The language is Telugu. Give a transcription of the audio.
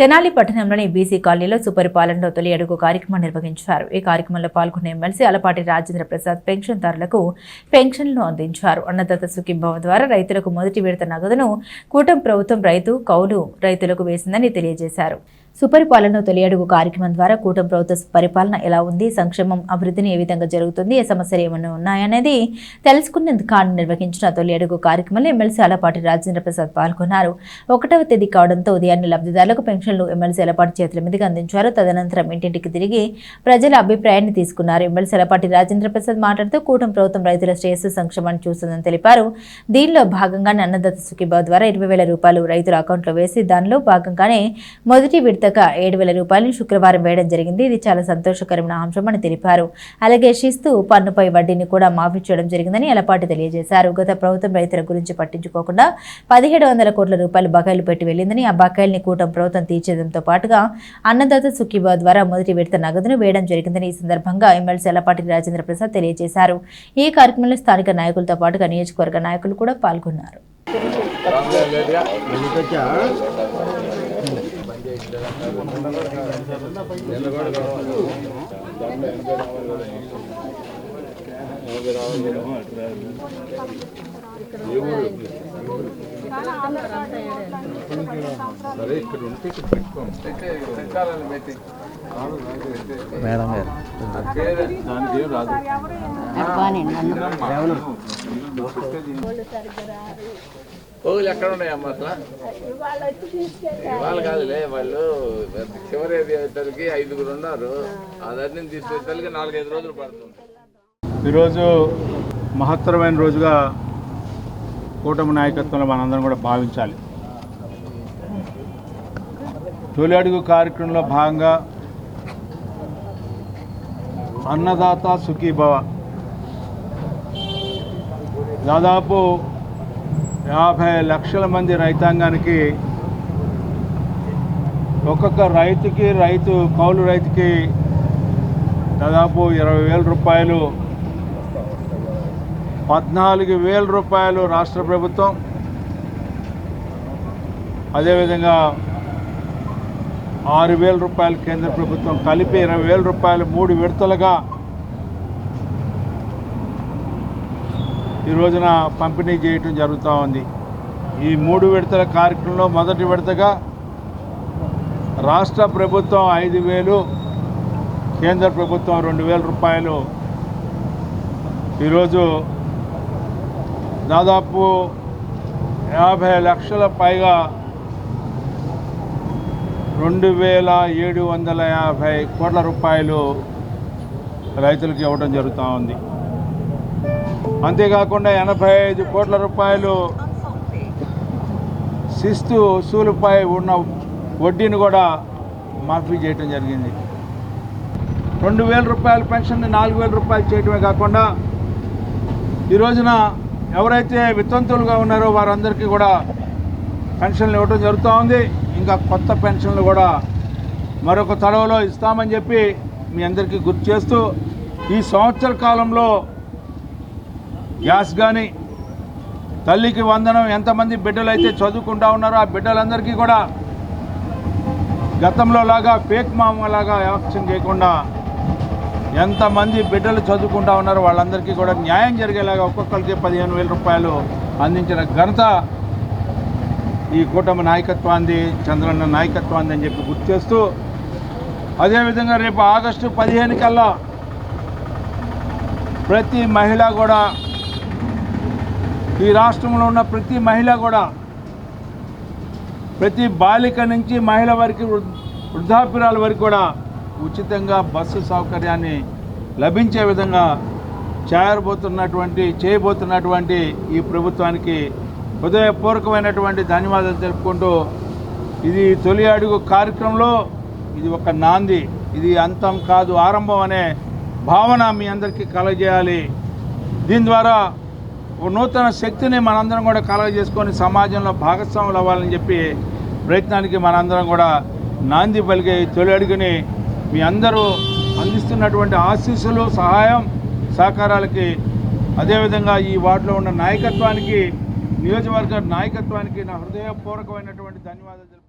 తెనాలి పట్టణంలోని బీసీ కాలనీలో సుపరిపాలనలో తొలి అడుగు కార్యక్రమం నిర్వహించారు. ఈ కార్యక్రమంలో పాల్గొన్న ఎమ్మెల్సీ అలపాటి రాజేంద్ర ప్రసాద్ పెన్షన్దారులకు పెన్షన్లను అందించారు. అన్నదాత సుఖీభవ ద్వారా రైతులకు మొదటి విడత నగదును కూటమి ప్రభుత్వం రైతు కౌలు రైతులకు వేసిందని తెలియజేశారు. సుపరిపాలన తొలి అడుగు కార్యక్రమం ద్వారా కూటమి ప్రభుత్వ పరిపాలన ఎలా ఉంది సంక్షేమం అభివృద్ధిని ఏ విధంగా జరుగుతుంది ఏ సమస్యలు ఏమైనా ఉన్నాయనేది తెలుసుకునేందుకు కాను నిర్వహించిన తొలి అడుగు కార్యక్రమంలో ఎమ్మెల్సీ అలపాటి రాజేంద్ర ప్రసాద్ పాల్గొన్నారు. ఒకటవ తేదీ కావడంతో ఉదయాన్నే లబ్ధిదారులకు పెన్షన్లు ఎమ్మెల్సీ అలపాటి చేతుల మీదుగా అందించారు. తదనంతరం ఇంటింటికి తిరిగి ప్రజల అభిప్రాయాన్ని తీసుకున్నారు. ఎమ్మెల్సీ అలపాటి రాజేంద్ర ప్రసాద్ మాట్లాడుతూ కూటమి ప్రభుత్వం రైతుల శ్రేయస్సు సంక్షేమాన్ని చూస్తుందని తెలిపారు. దీనిలో భాగంగానే అన్నదాత సుఖీభావ ద్వారా ఇరవై వేల రూపాయలు రైతుల అకౌంట్లో వేసి దానిలో భాగంగానే మొదటి విడతగా ఏడు వేల రూపాయలను శుక్రవారం వేయడం జరిగింది. ఇది చాలా సంతోషకరమైన అంశమని తెలిపారు. అలాగే శిస్తు పన్నుపై వడ్డీని కూడా మాఫీ చేయడం జరిగిందని అలపాటు తెలియజేశారు. గత ప్రభుత్వం రైతుల గురించి పట్టించుకోకుండా పదిహేడు వందల కోట్ల రూపాయలు బకాయిలు పెట్టి వెళ్ళిందని ఆ బకాయిల్ని కూటమి ప్రభుత్వం తీర్చేయడంతో పాటుగా అన్నదాత సుఖీబా ద్వారా మొదటి విడత నగదును వేయడం జరిగిందని ఈ సందర్భంగా ఎమ్మెల్సీ అలపాటి రాజేంద్ర ప్రసాద్ తెలియజేశారు. ఈ కార్యక్రమంలో స్థానిక నాయకులతో పాటుగా నియోజకవర్గ నాయకులు కూడా పాల్గొన్నారు. సరే ఇక్కడ మేడం గారు దానికి ఏం రాదు పోగులు ఎక్కడ ఉన్నాయమ్మా అసలు? ఇవాళ కాదులే వాళ్ళు చివరి ఐదుగురు ఉన్నారు. అదన్నీ తీసుకొచ్చేసరికి నాలుగైదు రోజులు పడుతుంది. ఈరోజు మహత్తరమైన రోజుగా కూటమి నాయకత్వంలో మనందరం కూడా భావించాలి. తొలి అడుగు కార్యక్రమంలో భాగంగా అన్నదాత సుఖీభవ దాదాపు యాభై లక్షల మంది రైతాంగానికి ఒక్కొక్క రైతుకి రైతు కౌలు రైతుకి దాదాపు ఇరవై వేల రూపాయలు పద్నాలుగు వేల రూపాయలు రాష్ట్ర ప్రభుత్వం. అదేవిధంగా ఆరు వేల రూపాయలు కేంద్ర ప్రభుత్వం కలిపి ఇరవై వేల రూపాయలు మూడు విడతలుగా ఈ రోజున పంపిణీ చేయటం జరుగుతూ ఉంది. ఈ మూడు విడతల కార్యక్రమంలో మొదటి విడతగా రాష్ట్ర ప్రభుత్వం ఐదు వేలు కేంద్ర ప్రభుత్వం రెండు వేల రూపాయలు. ఈరోజు దాదాపు యాభై లక్షల పైగా రెండు వేల ఏడు వందల యాభై కోట్ల రూపాయలు రైతులకు ఇవ్వడం జరుగుతూ ఉంది. అంతేకాకుండా ఎనభై ఐదు కోట్ల రూపాయలు శిస్తు వసూలుపై ఉన్న వడ్డీని కూడా మాఫీ చేయటం జరిగింది. రెండు వేల రూపాయల పెన్షన్ నాలుగు వేల రూపాయలు చేయటమే కాకుండా ఈ రోజున ఎవరైతే వితంతులుగా ఉన్నారో వారందరికీ కూడా పెన్షన్లు ఇవ్వడం జరుగుతూ ఉంది. ఇంకా కొత్త పెన్షన్లు కూడా మరొక తడవలో ఇస్తామని చెప్పి మీ అందరికీ గుర్తు చేస్తూ ఈ సంవత్సర కాలంలో గ్యాస్ కానీ తల్లికి వందనం ఎంతమంది బిడ్డలు అయితే చదువుకుంటా ఉన్నారో ఆ బిడ్డలందరికీ కూడా గతంలో లాగా ఫేక్ మామలాగా యాక్షన్ చేయకుండా ఎంతమంది బిడ్డలు చదువుకుంటా ఉన్నారో వాళ్ళందరికీ కూడా న్యాయం జరిగేలాగా ఒక్కొక్కరికి పదిహేను వేల రూపాయలు అందించిన ఘనత ఈ కూటమి నాయకత్వాన్ని చంద్రన్న నాయకత్వాన్ని అని చెప్పి గుర్తు చేస్తూ అదేవిధంగా రేపు ఆగస్టు పదిహేను కల్లా ప్రతి మహిళ కూడా ఈ రాష్ట్రంలో ఉన్న ప్రతి మహిళ కూడా ప్రతి బాలిక నుంచి మహిళ వరకు వృ- వృద్ధాప్యురాల వరకు కూడా ఉచితంగా బస్సు సౌకర్యాన్ని లభించే విధంగా చేయబోతున్నటువంటి చేయబోతున్నటువంటి ఈ ప్రభుత్వానికి హృదయపూర్వకమైనటువంటి ధన్యవాదాలు తెలుపుకుంటూ ఇది తొలి అడుగు కార్యక్రమంలో ఇది ఒక నాంది. ఇది అంతం కాదు ఆరంభం అనే భావన మీ అందరికీ కలగజేయాలి. దీని ద్వారా ఒక నూతన శక్తిని మనందరం కూడా కలగజేసుకొని సమాజంలో భాగస్వాములు అవ్వాలని చెప్పి ప్రయత్నానికి మనందరం కూడా నాంది పలికే ఈ తొలి అడుగుని మీ అందరూ అందిస్తున్నటువంటి ఆశీస్సులు సహాయం సహకారాలకి అదేవిధంగా ఈ వార్డులో ఉన్న నాయకత్వానికి నియోజకవర్గ నాయకత్వానికి నా హృదయపూర్వకమైనటువంటి ధన్యవాదాలు